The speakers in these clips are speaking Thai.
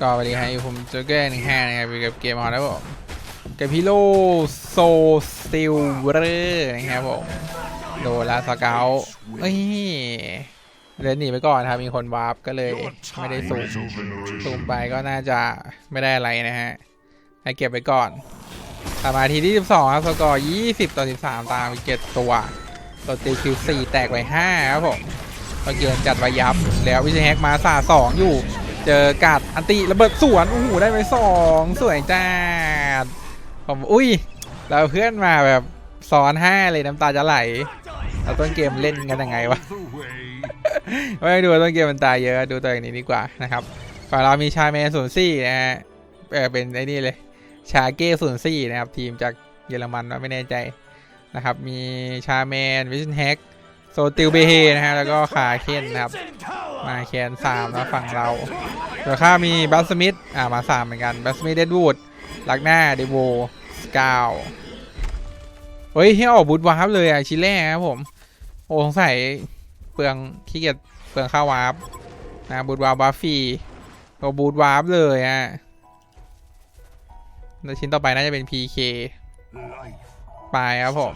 ก็สวัสดีครับผมโจเกอร์หนึ่งห้านะครับอยู่กับเกมฮอนะครับผมกับพิโลโซสติลเรอร์นะครับผมโดนลาสเกลเอ้ยเดินหนีไปก่อนครับมีคนวาร์ปก็เลยไม่ได้ซูมซูมไปก็น่าจะไม่ได้อะไรนะฮะให้เก็บไปก่อนต่อมาทีที่ 12 ครับ สกอร์ 20 ต่อ 13 ตามไปเก็บตัวตัวตีคิว4แตกไป5ครับผมก็เกินจัดไปยับ แล้ววิชแฮกมาสาสองอยู่ เจอกัดอันติระเบิดสวนโอ้โหได้ไปสองสวยจ้าดผมอุ้ย เราเพื่อนมาแบบซ้อนห้าเลยน้ำตาจะไหลเราต้นเกมเล่นกันยังไงวะไม่ดูต้นเกมมันตายเยอะดูตัวอย่างนี้ดีกว่านะครับฝั่งเรามีชาแมนศูนย์สี่นะฮะเออเป็นไอ้นี่เลย ชาเก้ศูนย์สี่นะครับ ทีมจากเยอรมันว่าไม่แน่ใจนะครับ มีชาแมนวิชแฮก โซติลเบเฮนะฮะแล้วก็ขาเคนนะครับ มาแคนสามนะฝั่งเราเดี๋ยวข้ามีบัสสมิธอ่ามาสามเหมือนกันบัสสมิธเดดวูดลักหน้าเดโวสกาวเฮ้ยให้ออกบูทวาร์ปเลยอะชิเล่ครับผม โอ้สงสัยเปลืองขี้เกียจเปลืองค่าวาร์ปนะบูทวาร์ปบัฟฟรีก็บูทวาร์ปเลยอะแล้วชิ้นต่อไปน่าจะเป็น PK ไปครับผม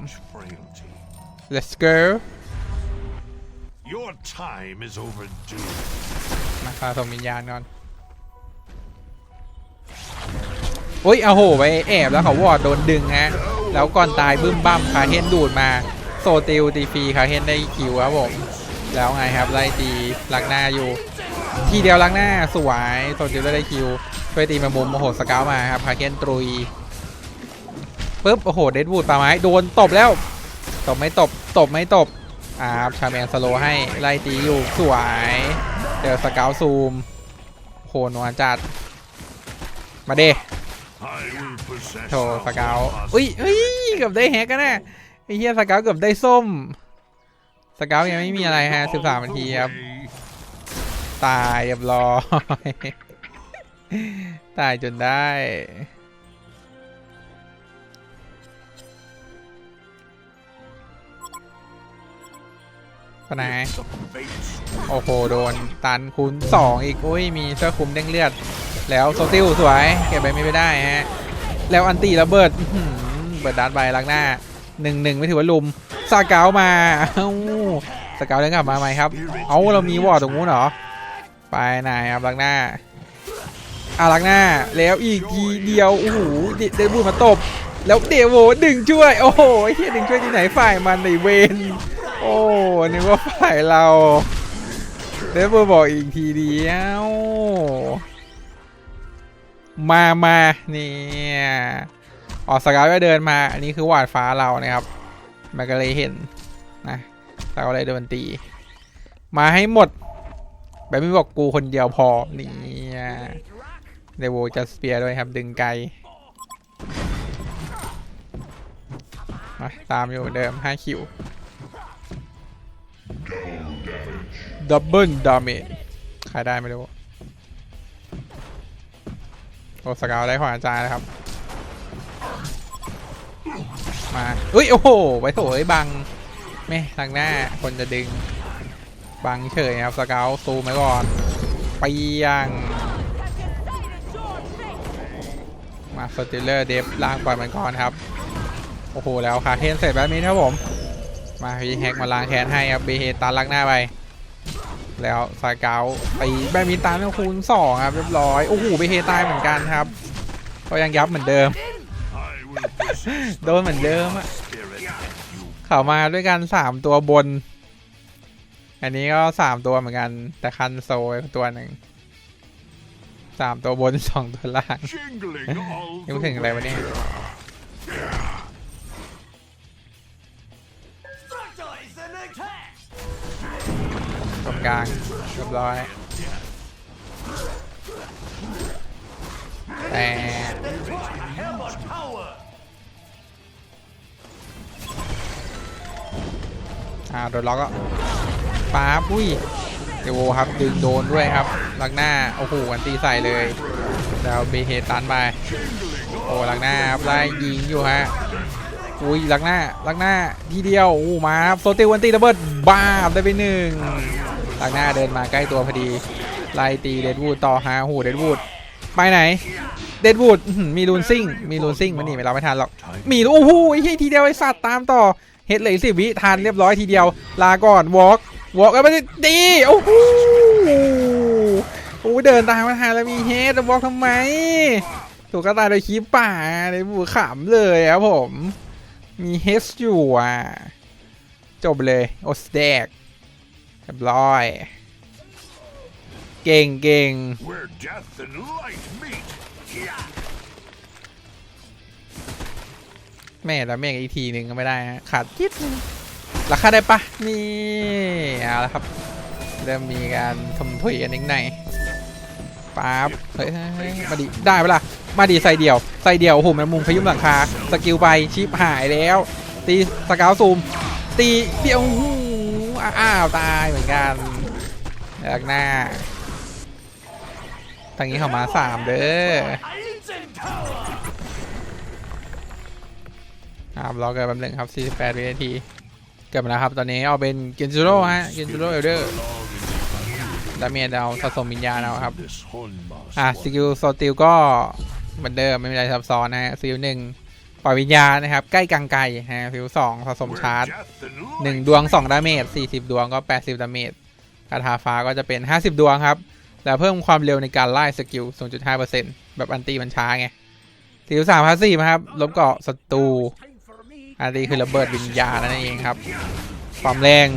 let's go Your time is overdue. มาสะสมวิญญาณก่อนอุ้ยเอาโหไปแอบแล้วเขาวอดโดนดึงฮะ แล้วก่อนตายบึ้มบั้มคาเฮนดูดมา โซติลตีฟรีคาเฮนได้คิวครับผม แล้วไงครับไล่ตีลักหน้าอยู่ ทีเดียวลักหน้าสวยโซติลได้คิว ช่วยตีมามุมโอ้โหสกาวมาครับคาเฮนตรุยปุ๊บโอ้โหเดดวูดปาไม้โดนตบแล้ว ตบไม่ตบ ตบไม่ตบ อ่าครับชาแมนสโลให้ไล่ตีอยู่สวยเจอสเกาวซูมโหนวลจัด มาเด I will possess โถสเกาวอุ้ยอุ้ยเกือบได้แฮกกันนะไอ้เหี้ยสเกาวเกือบได้ส้มสเกาวยังไม่มีอะไรฮะ all 13นาทีครับตายเรียบร้อย ตายจนได้ ปะนายโอ้โห โดนตันคูณสองอีก อุ้ย มีเสื้อคลุมเด้งเลือด แล้วโซติลสวย เก็บไปไม่ได้ฮะ แล้วอันตีระเบิดเบิดดัดใบลักหน้าหนึ่งหนึ่งไม่ถือว่าลุมสเกาวมาเอ้าสกาวเดินกลับมาไหมครับ เอาเรามีวอร์ตรงนู้นเหรอ ไปไหนครับลักหน้าอาลักหน้า แล้วอีกทีเดียว โอ้โหเดดบูมาตบ แล้วเดโวดึงช่วย โอ้โหไอเฮียดึงช่วยที่ไหนฝ่ายมันในเวน โอ้นึกว่าฝ่ายเราเดฟเวอร์บอกอีกทีเดียวมามาเนี่ยออกสกาวก็เดินมา อันนี้คือหวาดฟ้าเรานะครับมันก็เลยเห็นนะเราก็เลยโดนตี มาให้หมด แบบไม่บอกกูคนเดียวพอนี่เดวจะสเปียร์ด้วยครับ ดึงไกลมาตามอยู่เหมือนเดิม 5 คิว ดับเบิลดาเมจขายได้ไม่รู้โอสกาวได้ของอาจารย์นะครับ มาอุ้ย โอ้โห ไปโถยบังไม่ทางหน้า คนจะดึง บังเฉยครับ สกาวซูมไว้ก่อนไปยังมาสติลเลอร์เดฟล่างปล่อยมันก่อนครับ โอ้โห แล้วคาเคนเสร็จแบบนี้ครับผม มาพีแฮกมาล้างแค้นให้ครับเบเฮตันลักหน้าไป แล้วสายเกาตีแบดมินตันก็คูณสองครับเรียบร้อยโอ้โหเบเฮตายเหมือนกันครับ ก็ยังยับเหมือนเดิม I will possess โดนเหมือนเดิมอะ spirit that you เขามาด้วยกันสามตัวบน อันนี้ก็สามตัวเหมือนกัน แต่คันโซตัวหนึ่งสามตัวบนสองตัวล่าง jingling all ยัง the ไม่ถึงอะไรวะเนี่ย กลางเรียบร้อย แต่อ่าโดนล็อกก็ป๊าบอุ้ยเดโวครับดึงโดนด้วยครับลักหน้า โอ้โหอันตีใส่เลยแล้วเบเฮตันไปโอ้ลักหน้าครับไล่ยิงอยู่ฮะอุ้ยลักหน้าลักหน้าทีเดียวอู้มาครับโซติวันตีระเบิดบ้าได้ไปหนึ่ง ลักหน้าเดินมาใกล้ตัวพอดี ไล่ตีเดดวูดต่อฮะหูเดดวูดไปไหน เดดวูดมีลูนซิงมีลูนซิงมันหนีไปเราไม่ทันหรอก มีโอ้โหทีเดียวไอ้สัตว์ตามต่อเฮดเลยสิวิทานเรียบร้อยทีเดียว ลาก่อนวอล์กวอล์กแล้วมันดีโอ้โหโอ้เดินตามมาทานแล้วมีเฮดวอล์กทำไม ถูกกระตายโดยคีบป่าในบูขำเลยครับผม มีเฮสอยู่อะ จบเลยโอสเดก รียบร้อย เก่งเก่ง Where death and light meet. แม่แต่แม่งอีกทีหนึ่งก็ไม่ได้ฮะขาดคิดนึงราคาได้ปะนี่เอาละครับ เริ่มมีการทำถุยกันนิดหน่อยปั๊บเฮ้ยเฮ้ยเฮ้ยมาดิได้ปะล่ะมาดิใส่เดี่ยวใส่เดี่ยวโอ้โหมันมุมขยุ้มหลังคาสกิลไปชิปหายแล้ว ตีสกาวซูม ตีเดี่ยวโอ้าวตายเหมือนกันจากหน้าทางนี้เข้ามาสามเด้อครับรอเกิดแป๊บนึงครับ 48 วินาที เกิดมาแล้วครับ ตอนนี้เอาเป็นเกนจูโร่ฮะ เกนจูโร่เอลเดอร์ดาเมียนเอาสะสมวิญญาณเอาครับ อะ สกิลโซติลก็เหมือนเดิม ไม่มีอะไรซับซ้อนนะฮะสกิลหนึ่ง ปล่อยวิญญาณนะครับ ใกล้กลางไกลฮะสกิลสองสะสมชาร์จหนึ่ง light ดวง2ดาเมจ40ดวงก็80ดาเมจคาถาฟ้าก็จะเป็น50ดวงครับ แล้วเพิ่มความเร็วในการไล่สกิล0.5%แบบอันตีมันช้าไงสกิล3พาสซีฟครับลบเกาะศัตรูอันตีคือระเบิดวิญญาณนั่นเองครับ ความแรง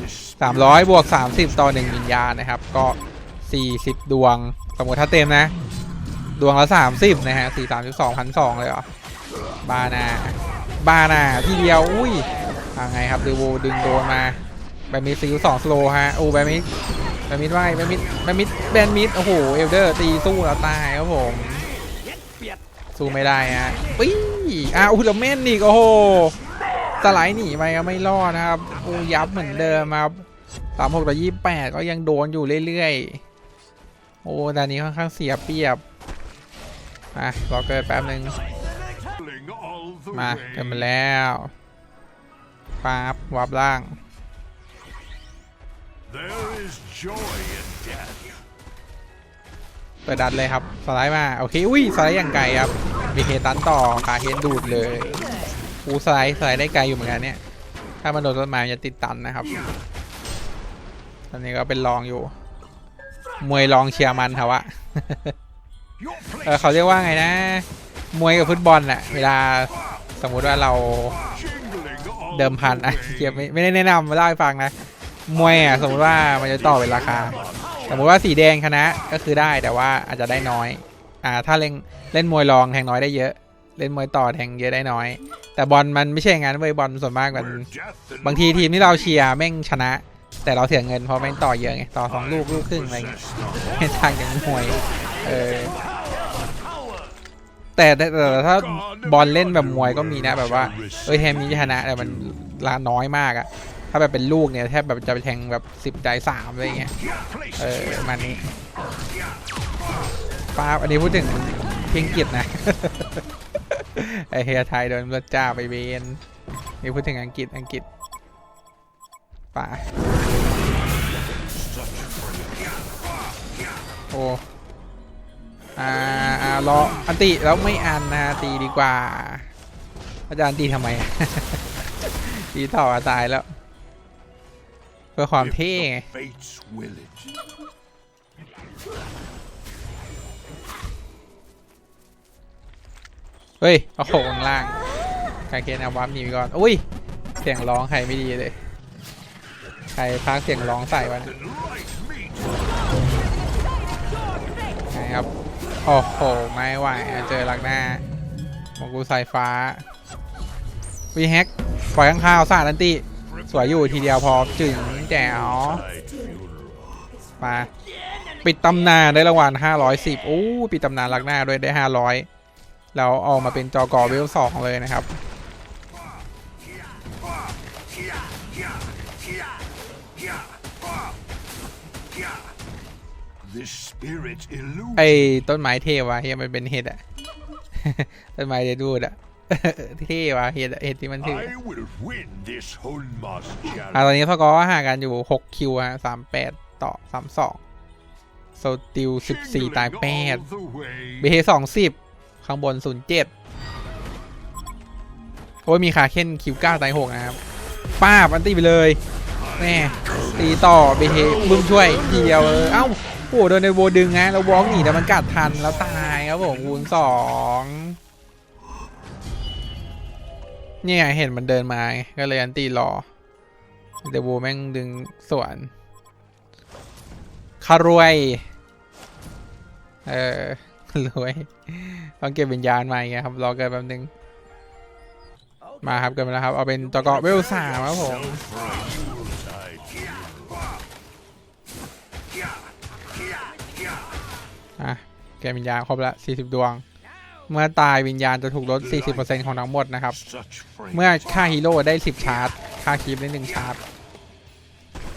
This 300บวก30ต่อ1วิญญาณนะครับ ก็40ดวงสมมติถ้าเต็มนะ ดวงละ30นะฮะ4 32พันสองเลยเหรอ บานาบานาทีเดียว อุ้ยยังไงครับดูโวดึงโดนมาแบมิดซิลสองสโลฮะโอ้แบมิดแบมิดว่าไงแบมิดแบมิดแบมิดโอ้โหเอลเดอร์ตีสู้แล้วตายครับผมสู้ไม่ได้ฮะปี้อะอุลเมนอีกโอ้โหสไลด์หนีไปก็ไม่รอดนะครับโอ้ยับเหมือนเดิมครับสามหกต่อยี่แปดก็ยังโดนอยู่เรื่อยๆ โอ้แต่นี้ค่อนข้างเสียเปรียบอะรอเกิดแป๊บนึง มาเกิดมาแล้วปั๊บวับล่าง เปิดดันเลยครับ สไลด์มา โอเค อุ้ย สไลด์อย่างไกลครับ มีเฮตันต่อขาเฮดดูดเลยอูสไลด์สไลด์ได้ไกลอยู่เหมือนกันเนี่ย ถ้ามันโดนต้นไม้จะติดตันนะครับ ตอนนี้ก็เป็นรองอยู่ มวยรองเชียร์มันครับวะ เออเขาเรียกว่าไงนะ มวยกับฟุตบอลน่ะเวลาสมมุติว่าเราเดิมพันอะเกียไม่ไม่ได้แนะนำมาเล่าให้ฟังนะมวยอะสมมติว่ามันจะต่อเป็นราคา สมมติว่าสีแดงชนะก็คือได้แต่ว่าอาจจะได้น้อยอ่าถ้าเล่นเล่นมวยรองแทงน้อยได้เยอะ เล่นมวยต่อแทงเยอะได้น้อย แต่บอลมันไม่ใช่อย่างนั้นเว้ยบอลส่วนมากมันบางทีทีมที่เราเชียร์แม่งชนะ แต่เราเสียเงินเพราะแม่งต่อเยอะไงต่อสองลูกลูกครึ่งอะไรเงี้ยทางอย่างมวยเออ แต่แต่แต่แต่ถ้าบอลเล่นแบบมวยก็มีนะแบบว่าเอ้ยแทมนี้จะชนะแต่มันลาน้อยมากอะถ้าแบบเป็นลูกเนี่ยแทบแบบจะไปแทงแบบสิบใจสามอะไรเงี้ย place เออประมันนี้ป้าบอันนี้พูดถึงเพียงกิจนะไอเฮียไทยโดนรถจ้าไปเวนนี่พูดถึงอังกฤษอังกฤษป่าโอ้ อ่าอ่ารออันติแล้วไม่อันนะตีดีกว่า อาจารย์ตีทำไม ตีต่อตายแล้ว เพื่อความเท่ไงเฮ้ยโอ้โหข้างล่างกางเกงอาวับหนีก่อน อุ้ย เสียงร้องใครไม่ดีเลย ใครพากเสียงร้องใส่วะ And light meet. ไงครับ โอ้โห ไม่ไหวเจอหลักหน้าของกูสายฟ้า วีแฮกปล่อยข้างข้าวสาดอันติ สวยอยู่ทีเดียวพอจึงแจ๋วมา ปิดตำนานได้รางวัล510โอ้ปิดตำนานลักหน้าด้วยได้ 500 แล้วเออกมาเป็นจอกอเวลสองเลยนะครับ ไอ้ต้นไม้เทวะเฮียมันเป็นเห็ดอะต้นไม้เดดูดอะเท่วะเห็ดอะเห็ดที่มันถือ I will win this Honmas อะ challenge. ตอนนี้สกอร์ห่างกันอยู่6คิวฮะ38ต่อ32โซติลสิบสี่ Jingling ตายแปด all the way. เบเฮสองสิบข้างบนศูนย์เจ็ดโอ้ยมีขาเค้นคิวเก้าตายหกนะครับป้าบอันตีไปเลยแม่ตีต่อเบเฮบึ้มช่วยทีเดียวเออเอ้า โอ้โหโดนในโบดึงนะแล้ววอล์กหนีแต่มันกัดทันแล้วตายครับผมคูณสองเนี่ยเห็นมันเดินมาไงก็เลยอันตีรอแต่โบแม่งดึงสวนคารวย เออรวยต้องเก็บวิญญาณมาอีกครับรอเกินแป๊บนึง มาครับเกินมาแล้วครับ เอาเป็นตัวเกาะเวลสามครับผม เก็บวิญญาณครบละ 40 ดวง เมื่อตายวิญญาณจะถูกลด 40%ของทั้งหมดนะครับ เมื่อค่าฮีโร่ได้ 10 ชาร์จ ค่าคีปได้ 1 ชาร์จ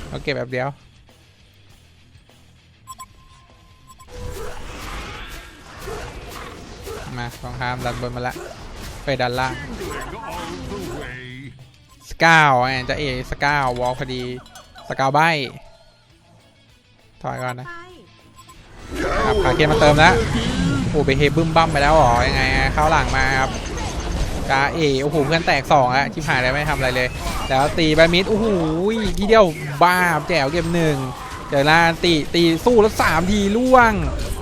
เราเก็บแบบเดียวมาสองข้ามดันบนมาละไปดันล่างสกาวแอนจะเอสกาววอลพอดี สกาวใบถอยก่อนนะ ครับขาเกียร์มาเติมแล้วโอ้ไปเฮบึ้มบั้มไปแล้วหรอยังไงเข้าหลังมาครับกาเอโอ้โหเพื่อนแตกสองอะชิบหายแล้วไม่ทำอะไรเลย แล้วตีไปมิดโอ้โหทีเดียวบ้าบแจ๋วเกมหนึ่งเดี๋ยวลาตีตีสู้แล้วสามทีล่วง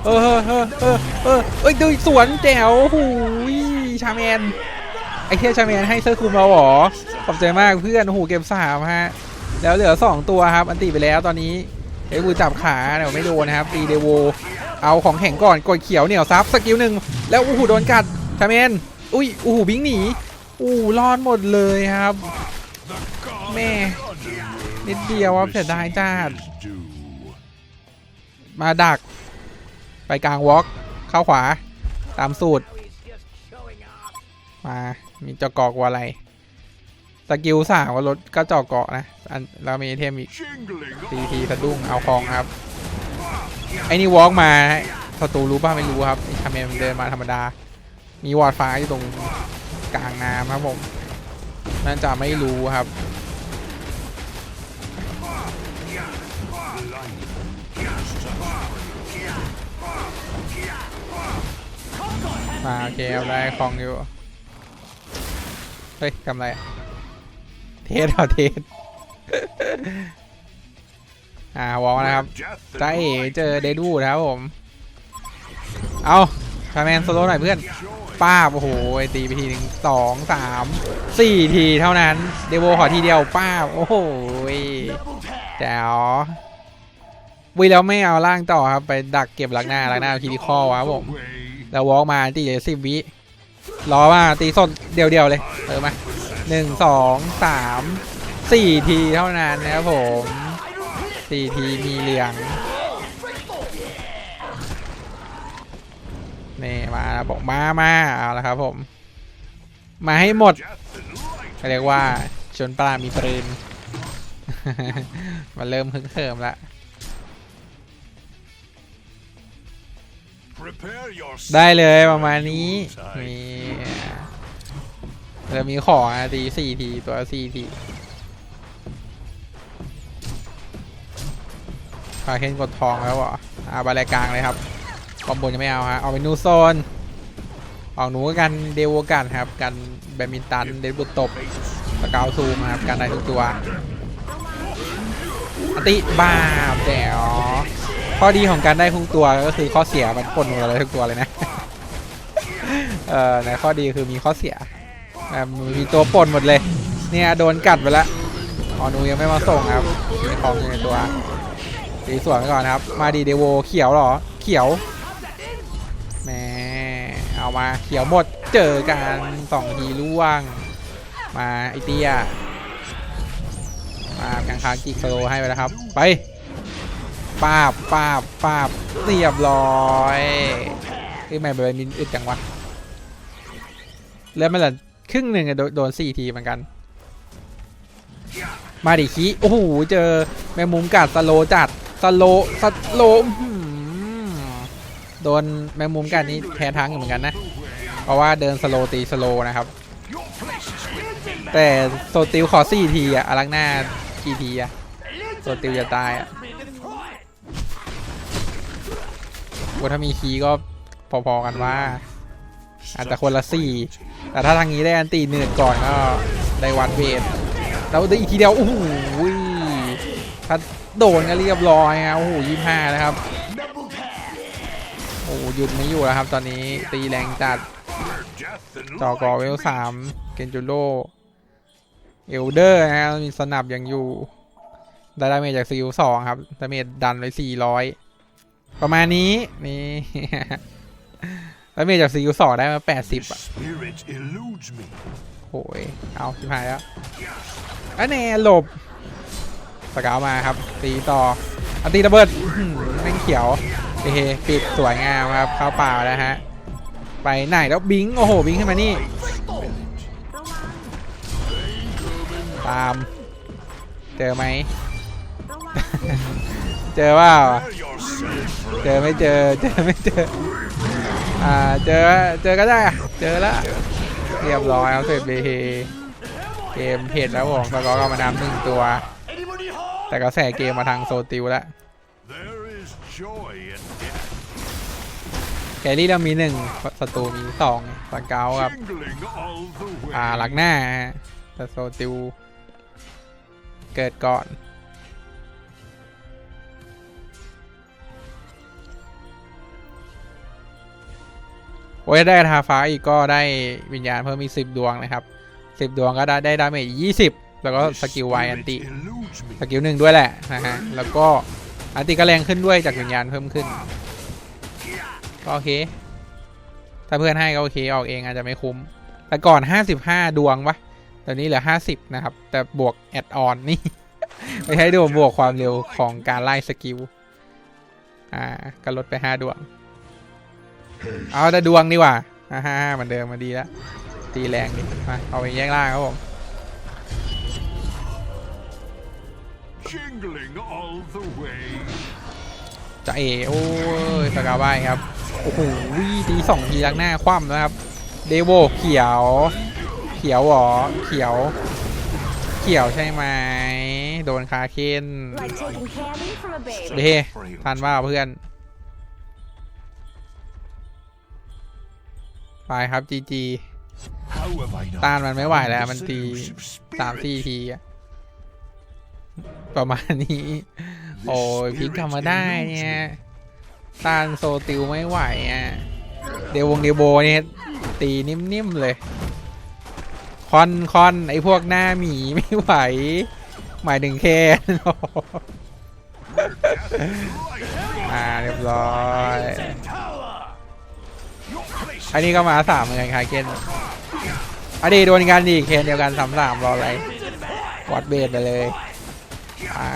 เออเออเออเออเออเอ้ยดูสวนแจ๋วโอ้โหชาแมนไอ้เทียชาแมนให้เสื้อคุมเราหรอขอบใจมากเพื่อนโอ้โหเกมสามฮะแล้วเหลือ2ตัวครับอันตีไปแล้วตอนนี้ เอ้ยกูจับขาเดี๋ยวไม่โดนนะครับตีเดโวเอาของแข็งก่อนกดเขียวเหนี่ยวซับสกิลหนึ่งแล้วโอ้โหโดนกัดชาแมนอุ้ยโอ้โหบิงหนีอู้รอดหมดเลยครับแม่นิดเดียวครับเสียดายจ้ามาดัก ไปกลางวอล์กเข้าขวา ตามสูตร มา มีเจาะกาะกว่าอะไร สกิลสามว่ารถก็เจาะเกาะนะอันแล้วมีไอเทมอีก Jingling ทีทีสะดุ้งเอาคองครับไอ้นี่วอล์กมาศัตรูรู้ป่ะไม่รู้ครับไอ้คาเมมันเดินมาธรรมดา มีวอดฟ้าอยู่ตรงกลางน้ำครับผมน่าจะไม่รู้ครับมาโอเคเอาได้คองอยู่เฮ้ยทำไรอะ เทสเอาเทสอ่าวอลนะครับ Death จ้เจอเดดูนะครับผม เอาคาแมนโซโล่หน่อยเพื่อน ป้าบโอ้โหตีไปทีหนึ่งสองสามสี่ทีเท่านั้น เดโวขอทีเดียวป้าบโอ้โหแจ๋ววีแล้วไม่เอาล่างต่อครับ ไปดักเก็บหลักหน้าหลักหน้าคิริคอลครับผม แล้ววอล์กมาตีเหลือสิบวิรอมาตีสดเดียวเดียวๆเลย เออมา หนึ่งสองสามสี่ทีเท่านั้นนะครับผมสี่ทีมีเหลืองนี่มาแล้วบอกมามาเอาละครับผม มาให้หมด Death and light. เขาเรียกว่าชนปลามีปืนมันเริ่มฮึกเหิมละ Prepare yourself. ได้เลยประมาณนี้ใช่มีเรามีขออะตีสี่ที ตัวสี่ทีพาเคนกดทองแล้วเหรอาบาลกลางเลยครับคอมโบจะไม่เอาฮะ เอาไปนูโซน ออกหนูกันเดวกันครับ กันแบดมินตัน เดนบุตตบสกาวซูมครับ กันได้ทุกตัวอติบ้าบแจ๋วข้อดีของการได้ทุกตัวก็คือข้อเสียมันปนหนูอะไรทุกตัวเลยนะ เออในข้อดีคือมีข้อเสีย มีตัวปนหมดเลย เนี่ยโดนกัดไปแล้วออนูยังไม่มาส่งครับมีของอยู่ในตัวตีสวนไปก่อนครับ มาดีเดโวเขียวหรอ เขียวแหมเอามาเขียวหมดเจอกันสองทีล่วง มาไอเตียมากังคากิโซโลให้ไปแล้วครับ ไปปาบปาบปาบเรียบร้อยเอ้ยไม่เป็นไรมินอึดจังวะแล้วมันเหลือ ครึ่งหนึ่งอะโดนสี่ทีเหมือนกัน มาดิคีโอ้โห เจอแมงมุมกัดสโลจัดสโลสโลโดนแมงมุมกัดนี้แพ้ทั้งเหมือนกันนะ เพราะว่าเดินสโลตีสโลนะครับ แต่โซติลขอสี่ทีอะอลังหน้ากี่ทีอะโซติลจะตายอะว่าถ้ามีคีก็พอๆกันว่า อาจจะคนละสี่ แต่ถ้าทางนี้ได้อันตีหนึ่งก่อนก็ได้วันเวทแล้วได้อีกทีเดียวโอ้โหถ้าโดนก็เรียบร้อยฮะโอ้โหยี่ห้านะครับโอ้หยุดไม่อยู่แล้วครับ ตอนนี้ตีแรงจัดจอกอเวลสามเกนจูโร่เอลเดอร์นะฮะมีสนับยังอยู่ได้ดาเมจจากซิลสองครับดาเมจดันไว้สี่ร้อยประมาณนี้นี่ ดาเมจจากซิลสองได้มาแปดสิบ The อะ spirit eludes me. โอ้ยเอาชิบหายแล้วอันแน่หลบสกาวมาครับ ตีต่อ อันตีระเบิดอื้อหือแม่งเขียวเฮ้ปิดสวยงามครับ เข้าป่าแล้วฮะ ไปไหนแล้วบิง โอ้โห บิงขึ้นมานี่ ตาม เจอไหม เจอว่า Prepare yourself for เจอไม่เจอ เจอไม่เจอ อ่าเจอเจอก็ได้เจอแล้วเรียบร้อยเอาเสร็จเบเฮเกมเพจแล้วผมสกอร์ก็มานำหนึ่งตัว แต่กระแสเกมมาทางโซติวแล้ว There is joy in death. แกรี่เรามีหนึ่งศัตรูมีสองสเกาครับ อ่าหลักหน้าแต่โซติวเกิดก่อน โอ้ยได้ทาฟ้าอีกก็ได้วิญญาณเพิ่มอีกสิบดวงนะครับสิบดวงก็ได้ได้ดาเมจยี่สิบแล้วก็ The สกิลไวอัน spirit ติ eludes me. สกิลหนึ่งด้วยแหละนะฮะแล้วก็อันติก็แรงขึ้นด้วยจากวิญญาณเพิ่มขึ้นก็โอเค ถ้าเพื่อนให้ก็โอเคออกเองอาจจะไม่คุ้ม แต่ก่อน 55 ดวงปะตอนนี้เหลือ 50 นะครับ แต่บวกแอดออนนี่ ไม่ใช่ดวงบวกความเร็วของการไล่สกิล อ่า ก็ลดไป 5 ดวง เอาแต่ดวงดีกว่าอ่าฮ่าเหมือนเดิมมาดีแล้วตีแรงดิมาเอาไปแยกล่างครับผม Jingling all the way. จะเอโอ้ยสกาบายครับ โอ้โหตีสองทีลักหน้าคว่ำนะครับ เดโวเขียว เขียวเหรอ เขียว เขียวใช่ไหม โดนคาเคน Like taking candy from a baby. เดทันว่าเพื่อน ไปครับจีจี How have I not ต้านมันไม่ไหวแล้ว มันตี seduce สามสี่ spirit? ทีอะประมาณนี้ The โอ้ยพลิก spirit ทำมาได้ eludes เนี่ย me. ต้านโซติวไม่ไหวอะเดวงเดโบเนี่ยตีนิ่มๆเลย คอนคอนไอพวกหน้าหมีไม่ไหว หมายถึงแค่อ่าเรียบร้อย Tower. Your place อันนี้ก็มาสามเหมือนกันค่ะเคนอันนี้โดนกันดีเคนเดียวกันสามสามรออะไรวัดเบสไปเลยอ่า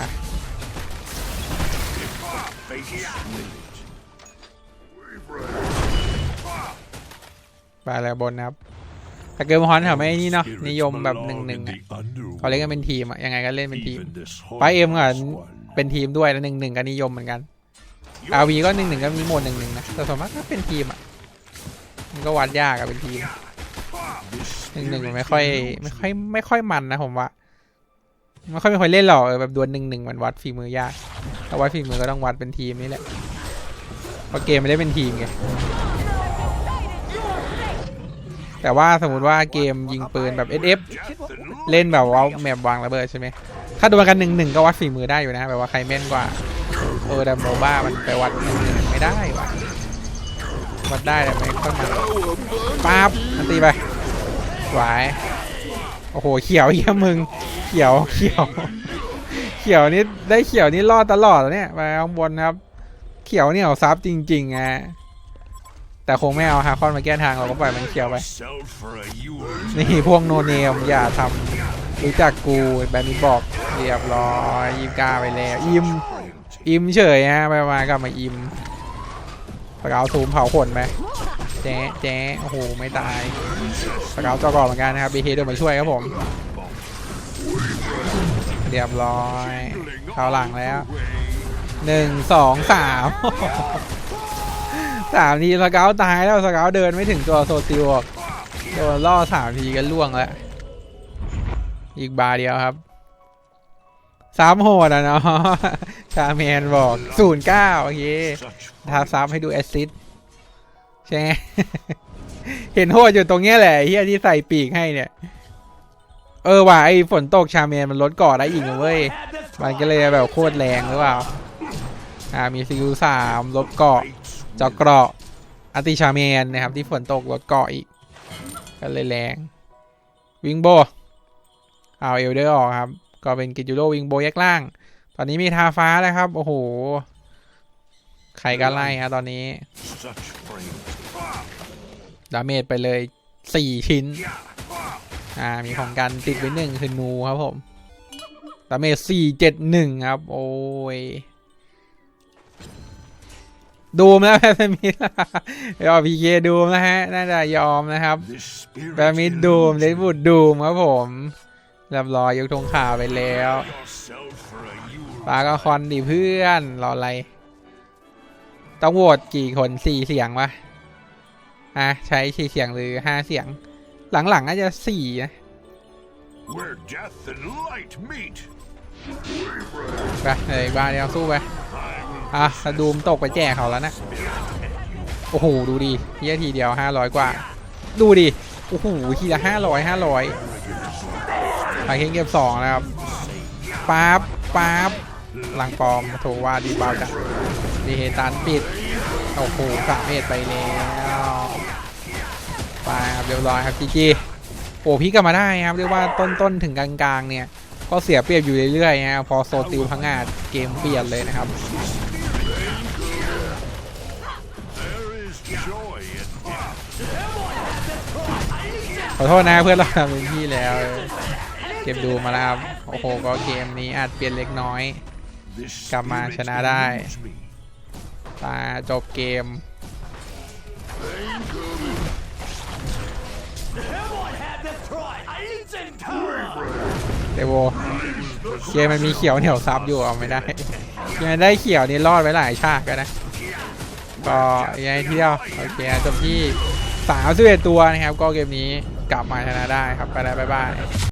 ไปแล้วบนนะครับแต่เกิร์ลฮอนเขาไม่นี่เนาะนิยมแบบหนึ่งหนึ่งอะ in the underworld. เขาเล่นกันเป็นทีมอะยังไงก็เล่นเป็นทีมไปเอ็มก่อนเป็นทีมด้วยแล้วหนึ่งหนึ่งก็นิยมเหมือนกันอาวีก็หนึ่งหนึ่งก็มีโหมดหนึ่งหนึ่งนะแต่ส่วนมากก็เป็นทีมอะ มันก็วัดยากอะเป็นทีมหนึ่งหนึ่ง spirit ไม่ค่อยไม่ค่อยไม่ค่อยมันนะผมว่าไม่ค่อยมีคนเล่นหรอกเออแบบดวลหนึ่งหนึ่งมันวัดฝีมือยากถ้าวัดฝีมือก็ต้องวัดเป็นทีมนี่แหละเพราะเกมไม่ได้เป็นทีมไงแต่ว่าสมมติว่าเกมยิงปืนแบบ SF เล่นแบบว่าแมปวางระเบิดใช่ไหมถ้าดวลกันหนึ่งหนึ่งก็วัดฝีมือได้อยู่นะแบบว่าใครแม่นกว่าเออแต่โมบ้ามันไปวัดหนึ่งหนึ่งไม่ได้ว่ะ วัดได้แต่ไม่ค่อยมันปั๊บมันตีไปไหวายโอ้โหเขียวเยี่ยมึง เขียวเขียวเขียวนี่ได้เขียวนี่รอดตลอดเนี่ยไปข้างบนครับ เขียวเนี่ยเอาซับจริงๆอะแต่คงไม่เอาฮาคอนมาแก้ทางเราก็ปล่อยมันเขียวไป นี่พวกโนเนมอย่าทำรู้จักกูแบบนี้บอกเรียบร้อยยิมกล้าไปแล้ว อิม อิมเฉยฮะไปมากลับมาอิม สกาวซูมเผาขนไปแจ๊ะแจ๊ะโอ้โหไม่ตายสกาวจอกอเหมือนกันนะครับบีเฮเดินมาช่วยครับผมเรียบร้อยเข้าหลังแล้วหนึ่งสองสามสามทีสกาวตายแล้วสกาวเดินไม่ถึงตัวโซติวกโดนล่อสามทีก็ล่วงแล้วอีกบาเดียวครับสามโหดอะเนาะ ชาแมนบอกศูนย์เก้าโอเคทาซับให้ดูแอสซิสใช่ไหมเห็นโหดอยู่ตรงเนี้ยแหละเฮียที่ใส่ปีกให้เนี่ย เออว่ะไอฝนตกชาแมนมันลดเกาะได้อีกเว้ยมันก็เลยแบบโคตรแรงหรือเปล่าอ่ามีซิลสามลดเกาะเจาะเกราะอัติชาเมนนะครับ ที่ฝนตกลดเกาะอีกก็เลยแรงวิงโบเอาเอลเดอร์ออกครับ ก็เป็นกิจูโรวิงโบแยกล่าง อนนี้มีทาฟ้าแล้วครับ โอ้โห ใครก็ไล่ฮะตอนนี้ ดาเมจไปเลยสี่ชิ้น อ่า มีของกันติดไว้หนึ่งคือนูครับผม ดาเมจสี่เจ็ดหนึ่งครับ โอ้ย ดูมแล้วแพทมิดยอมพีเคดูมนะฮะ น่าจะยอมนะครับแพทมิดดูมเด eludes ดบูดดูมครับผมเรียบร้อยยกธงขาวไปแล้ว yourself for a Yule ปาก็คอนดิเพื่อน รออะไร ต้องโหวตกี่คนสี่เสียงวะอะใช้สี่เสียงหรือห้าเสียง หลังๆน่าจะสี่นะ where death and light meet. ไปเลยบ้านเดียวสู้ไป อะถ้าดูมตกไปแจกเขาแล้วนะโอ้โห ดูดิเยี่ยทีเดียวห้าร้อยกว่า ดูดิ โอ้โห ทีละห้าร้อยห้าร้อยไปเข่งเก็บสองนะครับปั๊บปั๊บห ลังปลอมโถว่าดีบาจังดีเฮตันปิด โอ้โหสามเมตรไปแล้วไปครับเรียบร้อยครับจีจีโอ้พี่กลับมาได้ครับ เรียกว่าต้นๆถึงกลางๆ เนี่ย ก็เสียเปรียบอยู่เรื่อยๆนะพอโซติลพังงาดเกมเปลี่ยนเลยนะครับขอโทษนะเพื่อนเราทำเป็นที่แล้ว เก็บดูมาแล้วครับ โอ้โห ก็เกมนี้อาจเปลี่ยนเล็กน้อย กลับมาชนะได้ตาจบเกม เดโวเกมมันมีเขียวเหนียวซับอยู่เอาไม่ได้ยังได้เขียวนี่รอดไว้หลายฉากกันนะ ก็ยังไงที่ยวโอเคจบที่สามสิบเอ็ดตัวนะครับ ก็เกมนี้กลับมาชนะได้ครับไปแล้วบ๊ายบาย